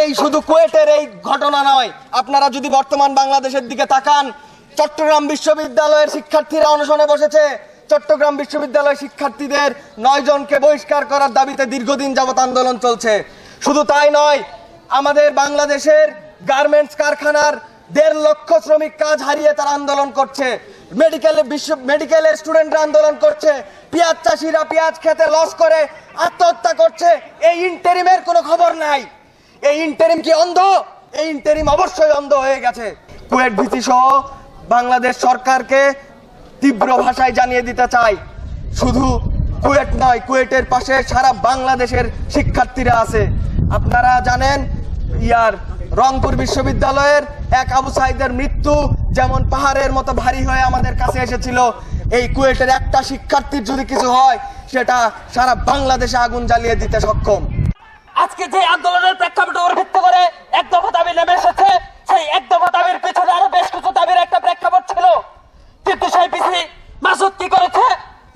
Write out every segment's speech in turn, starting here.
এই শুধু কুয়েটের এই ঘটনা নয়, আপনারা যদি বর্তমান বাংলাদেশের দিকে তাকান, চট্টগ্রাম বিশ্ববিদ্যালয়ের শিক্ষার্থীরা অনশনে বসেছে। চট্টগ্রাম বিশ্ববিদ্যালয়ের শিক্ষার্থীদের নয় জনকে বহিষ্কার করার দাবিতে দীর্ঘদিন যাবত আন্দোলন চলছে। শুধু তাই নয়, আমাদের বাংলাদেশের গার্মেন্টস কারখানার দেড় লক্ষ শ্রমিক কাজ হারিয়ে তারা আন্দোলন করছে। মেডিকেলে বিশ্ব মেডিকেলের স্টুডেন্টরা আন্দোলন করছে। পেঁয়াজ চাষিরা পেঁয়াজ খেতে লস করে, আত্মহত্যা করছে। এই ইন্টারিমের কোনো খবর নাই। এই ইন্টারিম কি অন্ধ? এই ইন্টারিম অবশ্যই অন্ধ হয়ে গেছে। কুয়েট ভিসি সহ বাংলাদেশ সরকারকে তীব্র ভাষায় জানিয়ে দিতে চাই। শুধু কুয়েট নয়, কুয়েটের পাশে সারা বাংলাদেশের শিক্ষার্থীরা আছে। আপনারা জানেন ইয়ার রংপুর বিশ্ববিদ্যালয়ের এক আবু সাইদের মৃত্যু যেমন পাহাড়ের মতো ভারী হয়ে আমাদের কাছে এসেছিল, এই কুয়েটের একটা শিক্ষার্থীর যদি কিছু হয়, সেটা সারা বাংলাদেশে আগুন জ্বালিয়ে দিতে সক্ষম। আজকে যে আন্দোলনের প্রেক্ষাপটের উপর ভিত্তি করে এক দফা দাবি নেমে এসেছে, সেই এক দফা দাবির পিছনে আরও বেশ কিছু দাবির একটা প্রেক্ষাপট ছিল। কিন্তু সেই পিছি মাসুদ কি করেছে?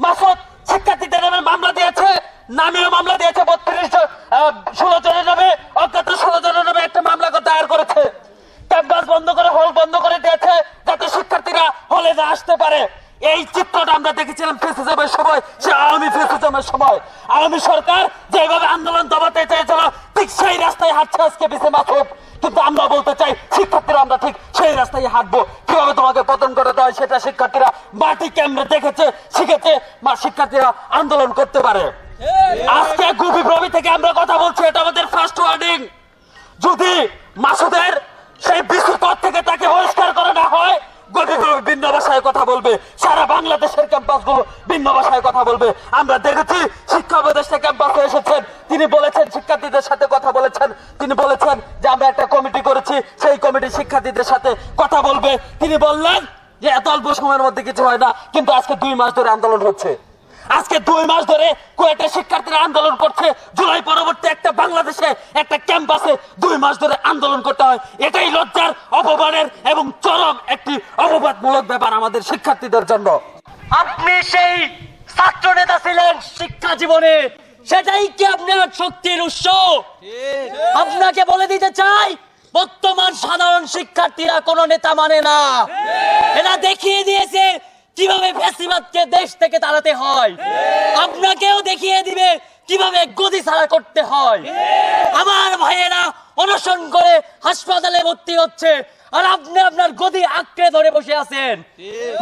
মাসুদ শিক্ষার্থীদের নামে মামলা দিয়েছে নামীয় মামলা দিয়েছে, বত্রিশ ষোলো জনের নামে অজ্ঞাত ষোলো জনের নামে একটা মামলা করে দায়ের করেছে ক্যাম্পাস বন্ধ করে হল বন্ধ করে দিয়েছে যাতে শিক্ষার্থীরা হলে না আসতে পারে। এই চিত্রটা আমরা দেখেছিলাম ফেসিজমের সময়, সে আওয়ামী ফেসিজমের সময়। আওয়ামী সরকার যেভাবে আন্দোলন দমাতে চেয়েছিল, ঠিক সেই রাস্তায় হাঁটছে আজকে বিসে মাসুদ। কিন্তু আমরা বলতে চাই, শিক্ষার্থীরা আমরা ঠিক সেই রাস্তায় হাঁটবো। কীভাবে তোমাকে পতন করে দেয় সেটা শিক্ষার্থীরা মাটি কেমনে দেখেছে, শিখেছে। মা, শিক্ষার্থীরা আন্দোলন করতে পারে। আজকে গুপি প্রবি থেকে আমরা কথা বলছি, এটা আমাদের ফার্স্ট ওয়ার্নিং যদি মাসুদের সেই বিশ্ব পদ থেকে তাকে বহিষ্কার করা না হয় গতি প্রবি ভিন্ন ভাষায় কথা বলবে, সারা বাংলাদেশের ক্যাম্পাসগুলো ভিন্ন ভাষায় কথা বলবে। আমরা দেখেছি শিক্ষা উপদেষ্টা ক্যাম্পাসে এসেছেন, তিনি বলেছেন শিক্ষার্থীদের সাথে কথা বলেছেন, তিনি বলেছেন যে আমরা একটা কমিটি করেছি, সেই কমিটি শিক্ষার্থীদের সাথে কথা বলবে। তিনি বললেন যে, এত অল্প সময়ের মধ্যে কিছু হয় না, কিন্তু আজকে দুই মাস ধরে আন্দোলন হচ্ছে। আজকে দুই মাস ধরে কুয়েটের শিক্ষার্থীরা আন্দোলন করছে। জুলাই পরবর্তী একটা বাংলাদেশে, একটা ক্যাম্পাসে দুই মাস ধরে আন্দোলন করতে হয়। এটাই লজ্জার, অপমানের এবং চরম একটি অপবাদমূলক ব্যাপার আমাদের শিক্ষার্থীদের জন্য। আপনি সেই ছাত্র নেতা ছিলেন শিক্ষা জীবনে। সেটাই কি আপনার শক্তির উৎস? আপনাকে বলে দিতে চাই, বর্তমান সাধারণ শিক্ষার্থীরা কোনো নেতা মানে না। এরা দেখিয়ে দিয়েছে ফ্যাসিবাদকে দেশ থেকে তাড়াতে হয় আপনাকেও দেখিয়ে দিবে কীভাবে গদি ছাড়া করতে হয়। আমার ভাইয়েরা অনশন করে হাসপাতালে ভর্তি হচ্ছে আর আপনি আপনার গদি আঁকড়ে ধরে বসে আছেন।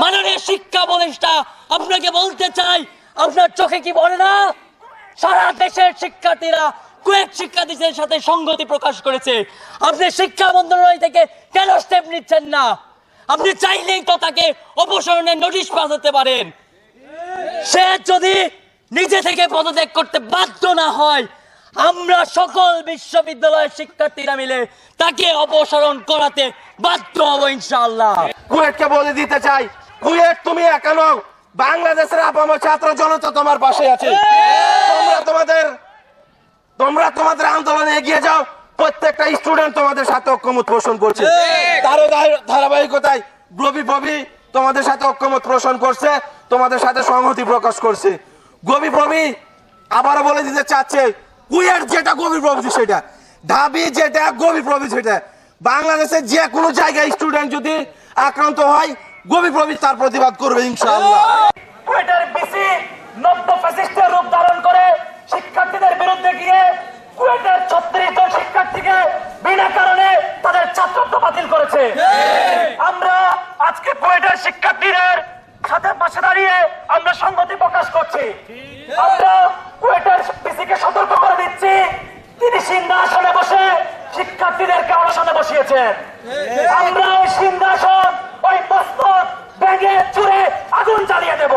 মাননীয় শিক্ষা উপদেষ্টা আপনাকে বলতে চাই আপনার চোখে কি পড়ে না? সারা দেশের শিক্ষার্থীরা কুয়েট শিক্ষার্থীদের সাথে সংগতি প্রকাশ করেছে। আপনি শিক্ষা মন্ত্রণালয় থেকে কেন স্টেপ নিচ্ছেন না? আপনি চাইলেই তো তাকে অপসারণের নোটিশ পাঠাতে পারেন। সে যদি নিজে থেকে পদত্যাগ করতে বাধ্য না হয় আমরা সকল বিশ্ববিদ্যালয়ের শিক্ষার্থীরা মিলে তাকে অপসারণ করাতে বাধ্য হব ইনশাআল্লাহ। কুয়েটকে বলে দিতে চাই কুয়েট তুমি একানো বাংলাদেশের আপামর ছাত্র জনতা তোমার পাশে আছে। তোমরা তোমাদের তোমরা তোমাদের আন্দোলনে এগিয়ে যাও প্রত্যেকটা স্টুডেন্ট তোমাদের সাথে ঐক্যমত পোষণ করছে। তারও ধারাবাহিকতায় গ্রবি প্রবি তোমাদের সাথে ঐক্যমত পোষণ করছে তোমাদের সাথে সংহতি প্রকাশ করছে। গবি প্রবি আবারও বলে দিতে চাচ্ছে কুয়েট যেটা গভীর প্রবৃতি সেটা ঢাবি যেটা গভীর প্রবৃতি সেটা। বাংলাদেশের যে কোনো জায়গায় স্টুডেন্ট যদি আক্রান্ত হয় গভীর প্রবৃতি তার প্রতিবাদ করবে ইনশাআল্লাহ। কুয়েটের বিসি নব্য আমরা আজকে কোয়েটার শিক্ষার্থীদের সাথে পাশে দাঁড়িয়ে আমরা সংগতি প্রকাশ করছি। আমরা কোয়েটার পিসিকে সতর্ক করে দিচ্ছি। তিনি সিংহাসনে বসে শিক্ষার্থীদেরকে অনশনে বসিয়েছেন আমরা ওই সিংহাসন ওই প্রস্তুত ব্যাগে চুরে আগুন জ্বালিয়ে দেব।